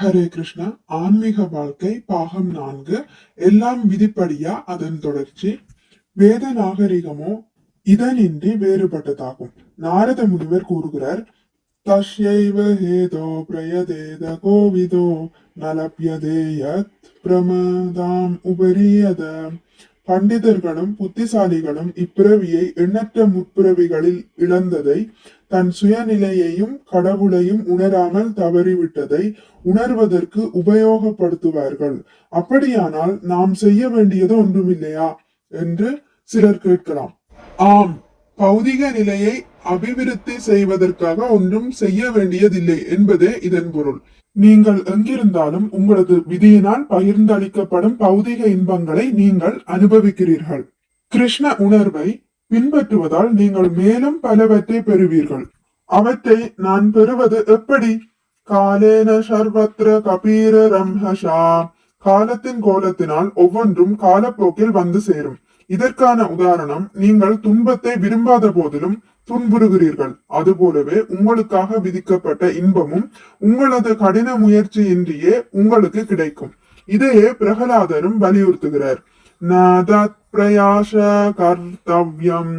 ஹரே கிருஷ்ணா ஆன்மீக வாழ்க்கை பாகம் நான்கு எல்லாம் விதிப்படியா அதன் தொடர்ச்சி. வேத நாகரிகமோ இதனின்றி வேறுபட்டதாகும். நாரத முனிவர் கூறுகிறார் தஷ்யைவ ஹேதோ பிரயதேத கோவிதோ நலப்யதே யத் பிரமதாம் உபரியத பண்டிதர்களும் புத்திசாலிகளும் இப்பிறவியை எண்ணற்ற முற்பிறவிகளில் இழந்ததை தன் சுயநிலையையும் கடவுளையும் உணராமல் தவறிவிட்டதை உணர்வதற்கு உபயோகப்படுத்துவார்கள். அப்படியானால் நாம் செய்ய வேண்டியது ஒன்றுமில்லையா? என்று சிலர் கேட்கலாம். ஆம் பௌதிக நிலையை அபிவிருத்தி செய்வதற்காக ஒன்றும் செய்ய வேண்டியதில்லை என்பதே இதன் பொருள். நீங்கள் எங்கிருந்தாலும் உங்களது விதியினால் பகிர்ந்தளிக்கப்படும் பௌதிக இன்பங்களை நீங்கள் அனுபவிக்கிறீர்கள். கிருஷ்ண உணர்வை பின்பற்றுவதால் நீங்கள் மேலும் பலவற்றை பெறுவீர்கள். அவற்றை நான் பெறுவது எப்படி? காலேன சர்வத்ர கபீர ரம்ஹஷா. காலத்தின் கோலத்தினால் ஒவ்வொன்றும் காலப்போக்கில் வந்து சேரும். இதற்கான உதாரணம் நீங்கள் துன்பத்தை விரும்பாத போதிலும் துன்புறுகிறீர்கள். அதுபோலவே உங்களுக்காக விதிக்கப்பட்ட இன்பமும் உங்களது கடின முயற்சியின்றியே உங்களுக்கு கிடைக்கும். இதையே பிரகலாதரும் வலியுறுத்துகிறார். பிரயாச கர்த்தவ்யம்.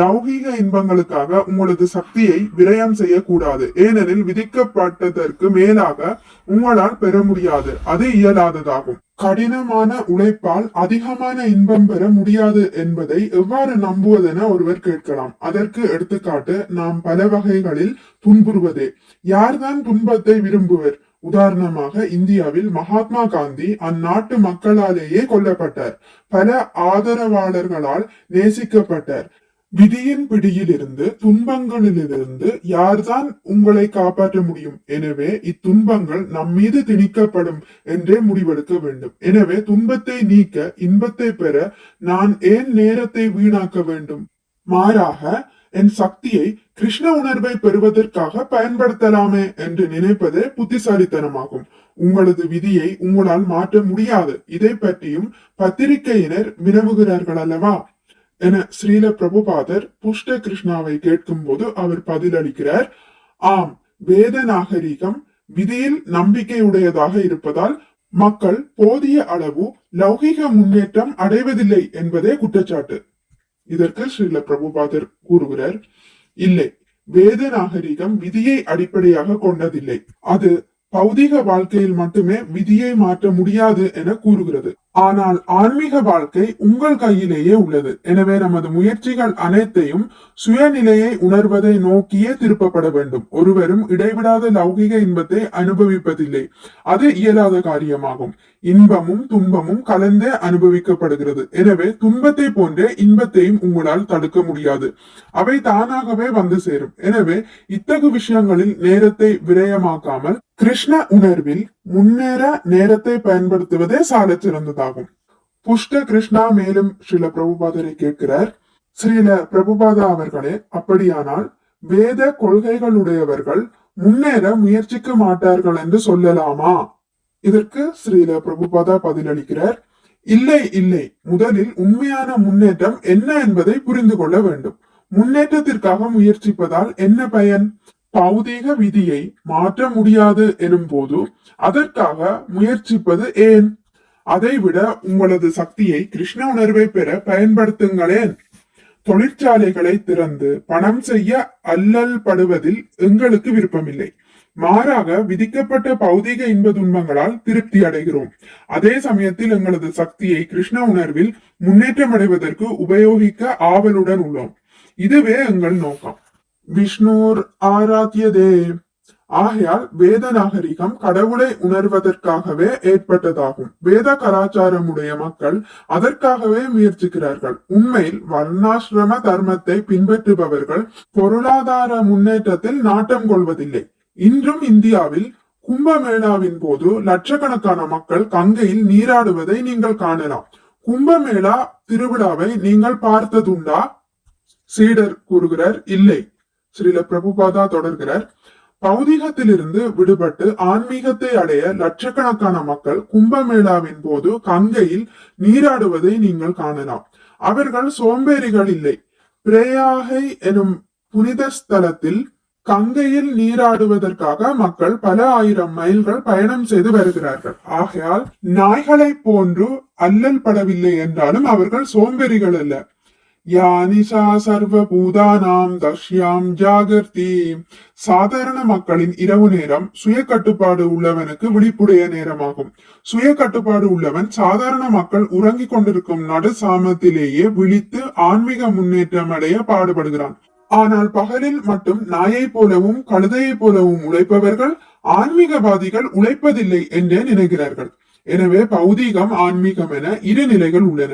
லௌகீக இன்பங்களுக்காக உங்களது சக்தியை விரயம் செய்யக்கூடாது. ஏனெனில் விதிக்கப்பட்டதற்கு மேலாக உங்களால் பெற முடியாது. அது இயலாததாகும். கடினமான உழைப்பால் அதிகமான இன்பம் பெற முடியாது என்பதை எவ்வாறு நம்புவதென ஒருவர் கேட்கலாம். அதற்கு எடுத்துக்காட்டு நாம் பல வகைகளில் துன்புறுவதே. யார்தான் துன்பத்தை விரும்புவர்? உதாரணமாக இந்தியாவில் மகாத்மா காந்தி அந்நாட்டு மக்களாலேயே கொல்லப்பட்டார். பல ஆதரவாளர்களால் நேசிக்கப்பட்டார். விதியின் பிடியிலிருந்து துன்பங்களிலிருந்து யார்தான் உங்களை காப்பாற்ற முடியும்? எனவே இத்துன்பங்கள் நம்மீது திணிக்கப்படும் என்றே முடிவெடுக்க வேண்டும். எனவே துன்பத்தை நீக்க இன்பத்தை பெற நான் ஏன் நேரத்தை வீணாக்க வேண்டும்? மாறாக என் சக்தியை கிருஷ்ண உணர்வை பெறுவதற்காக பயன்படுத்தலாமே என்று நினைப்பதே புத்திசாலித்தனமாகும். உங்களது விதியை உங்களால் மாற்ற முடியாது. இதை பற்றியும் பத்திரிகையினர் வினவுகிறார்கள் அல்லவா என ஸ்ரீல பிரபுபாதர் புஷ்ட கிருஷ்ணாவை கேட்கும் போது அவர் பதிலளிக்கிறார். ஆம் வேத நாகரிகம் விதியில் நம்பிக்கையுடையதாக இருப்பதால் மக்கள் போதிய அளவு லௌகிக முன்னேற்றம் அடைவதில்லை என்பதே குற்றச்சாட்டு. இதற்கு ஸ்ரீல பிரபுபாதர் கூறுகிறார் இல்லை வேத நாகரிகம் விதியை அடிப்படையாக கொண்டதில்லை. அது பௌதிக வாழ்க்கையில் மட்டுமே விதியை மாற்ற முடியாது என கூறுகிறது. ஆனால் ஆன்மீக வாழ்க்கை உங்கள் கையிலேயே உள்ளது. எனவே நமது முயற்சிகள் அனைத்தையும் சுயநிலையை உணர்வதை நோக்கியே திருப்பப்பட வேண்டும். ஒருவரும் இடைவிடாத லௌகிக இன்பத்தை அனுபவிப்பதில்லை. அது இயலாத காரியமாகும். இன்பமும் துன்பமும் கலந்தே அனுபவிக்கப்படுகிறது. எனவே துன்பத்தை போன்றே இன்பத்தையும் உங்களால் தடுக்க முடியாது. அவை தானாகவே வந்து சேரும். எனவே இத்தகு விஷயங்களில் நேரத்தை விரயமாக்காமல் கிருஷ்ண உணர்வில் முன்னேற நேரத்தை பயன்படுத்துவதே சால சிறந்ததாகும். புஷ்ட கிருஷ்ணா மேலும் ஸ்ரீல பிரபுபாதரை கேட்கிறார். ஸ்ரீல பிரபுபாதா அவர்களே அப்படியானால் வேத கொள்கைகளுடையவர்கள் முன்னேற முயற்சிக்க மாட்டார்கள் என்று சொல்லலாமா? இதற்கு ஸ்ரீல பிரபுபாதா பதிலளிக்கிறார். இல்லை இல்லை முதலில் உண்மையான முன்னேற்றம் என்ன என்பதை புரிந்து கொள்ள வேண்டும். முன்னேற்றத்திற்காக முயற்சிப்பதால் என்ன பயன்? பௌதீக விதியை மாற்ற முடியாது எனும் போது அதற்காக முயற்சிப்பது ஏன்? அதைவிட உங்களது சக்தியை கிருஷ்ண உணர்வை பெற பயன்படுத்துங்களேன். தொழிற்சாலைகளை திறந்து பணம் செய்ய அல்லல் படுவதில் எங்களுக்கு விருப்பமில்லை. மாறாக விதிக்கப்பட்ட பௌதீக இன்ப துன்பங்களால் திருப்தி அடைகிறோம். அதே சமயத்தில் எங்களது சக்தியை கிருஷ்ண உணர்வில் முன்னேற்றம் அடைவதற்கு உபயோகிக்க ஆவலுடன் உள்ளோம். இதுவே எங்கள் நோக்கம். விஷ்ணுர் ஆராத்தியதே. ஆகையால் வேத நாகரிகம் கடவுளை உணர்வதற்காகவே ஏற்பட்டதாகும். வேத கலாச்சாரமுடைய மக்கள் அதற்காகவே முயற்சிக்கிறார்கள். உண்மையில் வர்ணாசிரம தர்மத்தை பின்பற்றுபவர்கள் பொருளாதார முன்னேற்றத்தில் நாட்டம் கொள்வதில்லை. இன்றும் இந்தியாவில் கும்பமேளாவின் போது லட்சக்கணக்கான மக்கள் கங்கையில் நீராடுவதை நீங்கள் காணலாம். கும்பமேளா திருவிழாவை நீங்கள் பார்த்ததுண்டா? சீடர் கூறுகிறார் இல்லை. ஸ்ரீல பிரபுபாதா தொடர்கிறார். பௌதிகத்திலிருந்து விடுபட்டு ஆன்மீகத்தை அடைய லட்சக்கணக்கான மக்கள் கும்பமேளாவின் போது கங்கையில் நீராடுவதை நீங்கள் காணலாம். அவர்கள் சோம்பேறிகள் இல்லை. பிரேயாகை எனும் புனித ஸ்தலத்தில் கங்கையில் நீராடுவதற்காக மக்கள் பல ஆயிரம் மைல்கள் பயணம் செய்து வருகிறார்கள். ஆகையால் நாய்களைப் போன்று அல்லல் படவில்லை என்றாலும் அவர்கள் சோம்பேறிகள் அல்ல. யானிசா சர்வ பூதானாம் தஷ்யாம் ஜாகர்த்தி. சாதாரண மக்களின் இரவு நேரம் சுய கட்டுப்பாடு உள்ளவனுக்கு விழிப்புடைய நேரமாகும். சுய கட்டுப்பாடு உள்ளவன் சாதாரண மக்கள் உறங்கிக் கொண்டிருக்கும் நடு சாமத்திலேயே விழித்து ஆன்மீக முன்னேற்றம் அடைய பாடுபடுகிறான். ஆனால் பகலில் மட்டும் நாயைப் போலவும் கழுதையைப் போலவும் உழைப்பவர்கள் ஆன்மீகவாதிகள் உழைப்பதில்லை என்றே நினைக்கிறார்கள். எனவே பௌதீகம் ஆன்மீகம் என இரு நிலைகள் உள்ளன.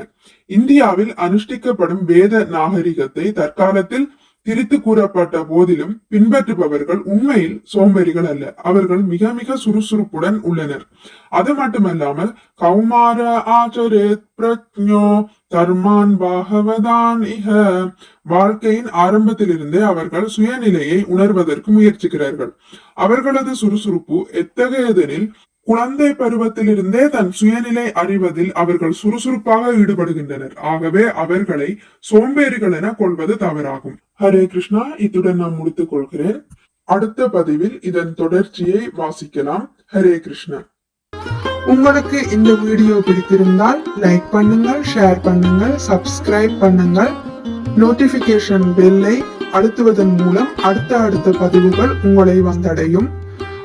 இந்தியாவில் அனுஷ்டிக்கப்படும் வேத நாகரிகத்தை தற்காலத்தில் திரித்து கூறப்பட்ட போதிலும் பின்பற்றுபவர்கள் உண்மையில் சோம்பேறிகள் அல்ல. அவர்கள் மிக மிக சுறுசுறுப்புடன் உள்ளனர். அது மட்டுமல்லாமல் கௌமார ஆச்சரேத் பிரக்ஞோ தர்மான் பாகவதான் இக வாழ்க்கையின் ஆரம்பத்திலிருந்தே அவர்கள் சுயநிலையை உணர்வதற்கு முயற்சிக்கிறார்கள். அவர்களது சுறுசுறுப்பு எத்தகையதெனில் குழந்தை பருவத்திலிருந்தே தன் சுயநிலை அறிவதில் அவர்கள் சுறுசுறுப்பாக ஈடுபடுகின்றனர். ஆகவே அவர்களை சோம்பேறிகள் என கொள்வது தவறாகும். ஹரே கிருஷ்ணா இத்துடன் நான் முடித்துக் கொள்கிறேன். அடுத்த பதிவில் இதன் தொடர்ச்சியை வாசிக்கலாம். ஹரே கிருஷ்ணா. உங்களுக்கு இந்த வீடியோ பிடித்திருந்தால் லைக் பண்ணுங்கள் ஷேர் பண்ணுங்கள் சப்ஸ்கிரைப் பண்ணுங்கள். நோட்டிபிகேஷன் பெல்லை அழுத்துவதன் மூலம் அடுத்த அடுத்த பதிவுகள் உங்களை வந்தடையும்.